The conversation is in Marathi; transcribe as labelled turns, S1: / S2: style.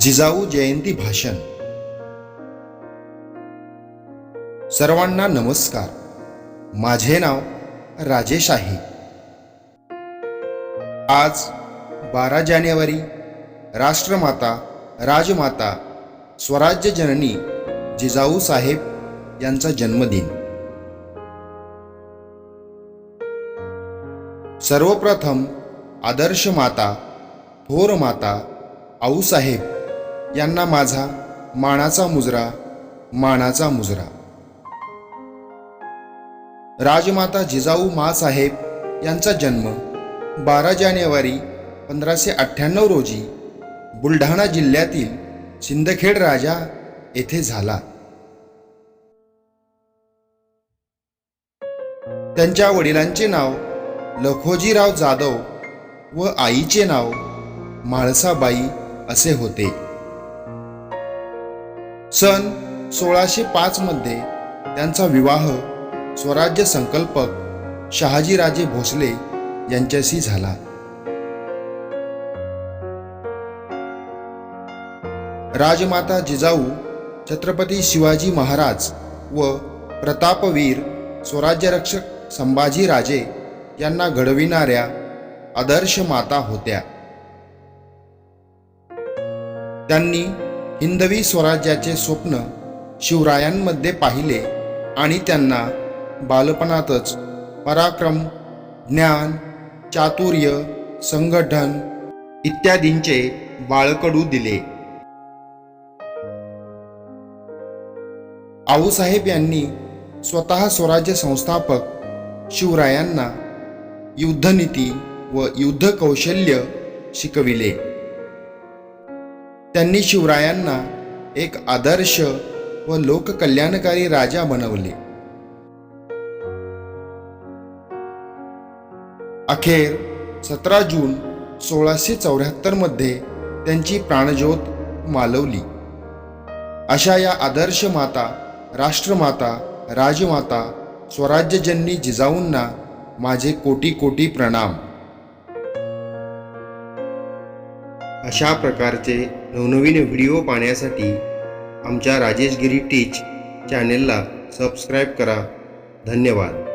S1: जिजाऊ जयंती भाषण. सर्वांना नमस्कार. माझे नाव राजेश आहे आज बारा जानेवारी राष्ट्रमाता राजमाता स्वराज्य जननी जिजाऊ साहेब यांचा जन्मदिन. सर्वप्रथम आदर्श माता थोर माता आऊसाहेब यांना माझा मानाचा मुजरा मानाचा मुजरा. राजमाता जिजाऊ मासाहेब यांचा जन्म बारा जानेवारी पंधराशे अठ्ठ्याण्णव रोजी बुलढाणा जिल्ह्यातील सिंदखेड राजा येथे झाला. त्यांच्या वडिलांचे नाव लखोजीराव जाधव व आईचे नाव म्हाळसाबाई असे होते. सन सोळाशे पाचमध्ये त्यांचा विवाह स्वराज्य संकल्पक शहाजीराजे भोसले यांच्याशी झाला. राजमाता जिजाऊ छत्रपती शिवाजी महाराज व प्रतापवीर स्वराज्यरक्षक संभाजीराजे यांना घडविणाऱ्या आदर्श माता होत्या. त्यांनी हिंदवी स्वराज्याचे स्वप्न शिवरायांमध्ये पाहिले आणि त्यांना बालपणातच पराक्रम ज्ञान चातुर्य संघटन इत्यादींचे बाळकडू दिले. आऊसाहेब यांनी स्वतः स्वराज्य संस्थापक शिवरायांना युद्धनीती व युद्ध कौशल्य शिकविले. त्यांनी शिवरायांना एक आदर्श व लोककल्याणकारी राजा बनवले. अखेर सतरा जून सोळाशे चौऱ्याहत्तरमध्ये त्यांची प्राणज्योत मालवली. अशा या आदर्श माता राष्ट्रमाता राजमाता स्वराज्यजननी जिजाऊंना माझे कोटी कोटी प्रणाम. अशा प्रकारचे नवनवीन व्हिडिओ पाहण्यासाठी आमच्या राजेशगिरी टीच चॅनेलला सबस्क्राईब करा. धन्यवाद.